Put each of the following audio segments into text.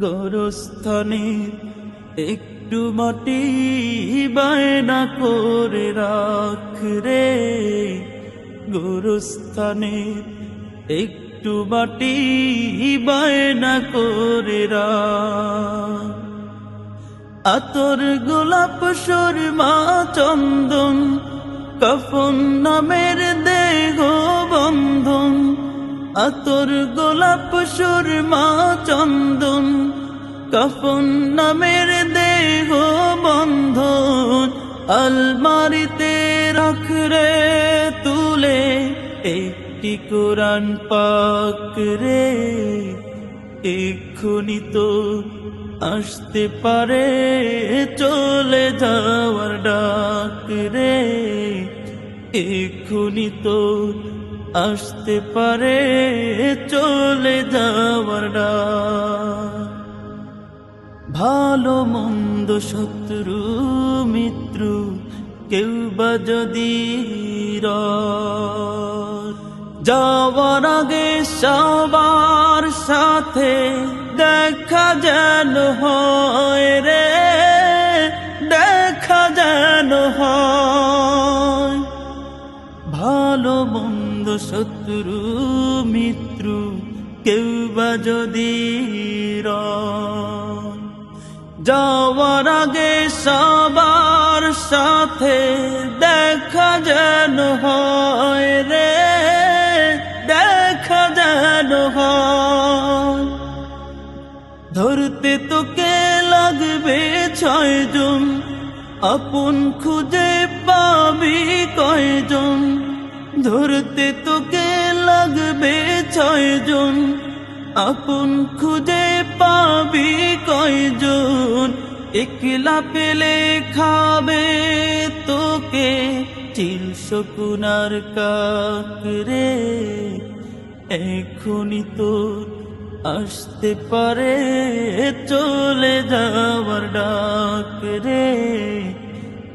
গোরস্থানে একটু মাটি বায়না করে রাখ রে। গোরস্থানে একটু মাটি বায়না করে রাখ। আতর গোলাপ সুরমা চন্দন, কফন নামের দেহ বন্ধন আতর গোলাপ সুরমা চন্দন, কফন নামের দেহ বন্ধন, আলমারিতে রাখ রে তুলে, একটি কোরআন পাক রে। এক্ষুনি তো আসতে পারে, চলে যাওয়ার ডাক রে। এক্ষুনি তো আসতে পারে, চলে যাওয়ার ভালো মন্দ শত্রু, মিত্র, কেউ বা যদি যাওয়ার আগে সবার সাথে দেখা যেন হয় রে, দেখা যেন হয়। ভালো মন্দ শত্রু, মিত্র, কেউ বা যদি যাওয়ার আগে সবার সাথে দেখা যেন হয় রে, দেখা যেন হয়। ধরতে তোকে লাগবে ছয়জন, আপন খুঁজে পাবি কয়জন? ধরতে তোকে লাগবে ছয়জন। আপন খুঁজে পাবি কয়জন। একলা পেলে খাবে তোকে চিল শকুনার কাকরে। এখনই তোর আসতে পারে চলে যাওয়ার ডাক রে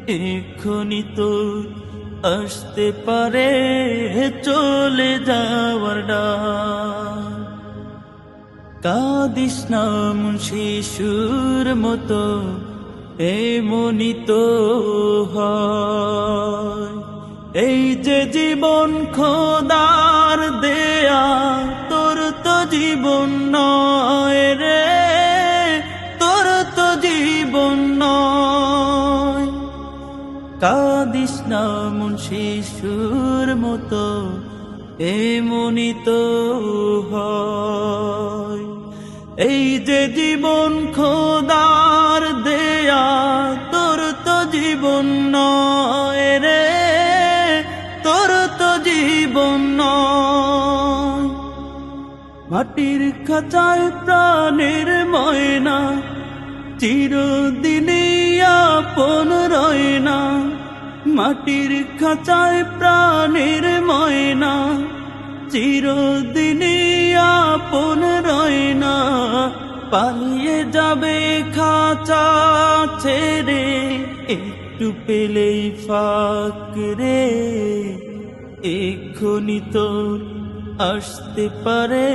এখনই তোর আসতে পারে চলে যাওয়ার কাদিস নাম শিশুর মতো এমনি তো এই যে জীবন খোদার দেয়া, তোর তো জীবন নয় রে। কাদিস নামুন শিশুর মতো এমনি তো হয়। এই যে জীবন খোদার দেয়া, তোর তো জীবন নয় রে, তোর তো জীবন মাটির খাঁচায় প্রাণের ময়না, চিরদিনই আপন রয় না। মাটির খাঁচায় প্রাণের ময়না। চিরদিনই আপন রয় না। পালিয়ে যাবে খাঁচা ছেড়ে, একটু পেলেই ফাঁক রে। এক্ষুনি তোর আসতে পারে,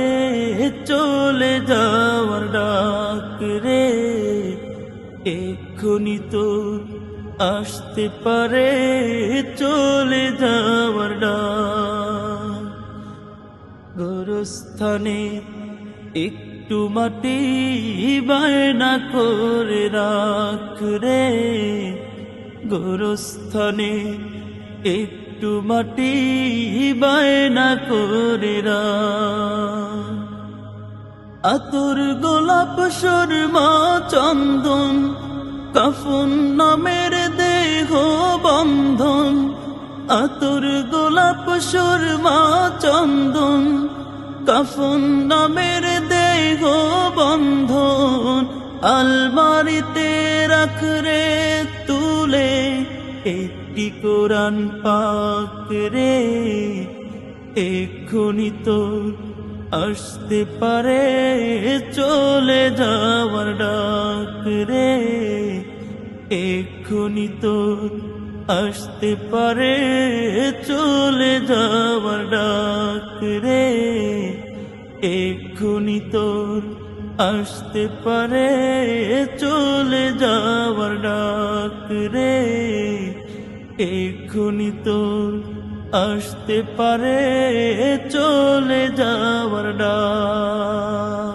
চলে যাওয়ার ডাক রে। এক্ষুনি তোর আসতে পারে, চলে যাওয়ার গোরস্থানে একটু মাটি বায়না করে রাখ রে। গোরস্থানে একটু মাটি বায়না করে রাখ। আতর গোলাপ সুরমা চন্দন, কাফন নামের দেহ বন্ধন, আতর গোলাপ সুরমা চন্দন, কাফন নামের দেহ বন্ধন, আলমারিতে রাখ রে তুলে, একটি কোরআন পাক রে, এক্ষুনি তোর আসতে পারে, চলে যাওয়ার ডাক রে। এক্ষুনি তোর আসতে পারে, চলে যাওয়ার ডাক রে। এক্ষুনি তোর আসতে পারে, চলে যাওয়ার ডাক রে। এক্ষুনি তোর আসতে পারে চলে যাওয়ার ডাক।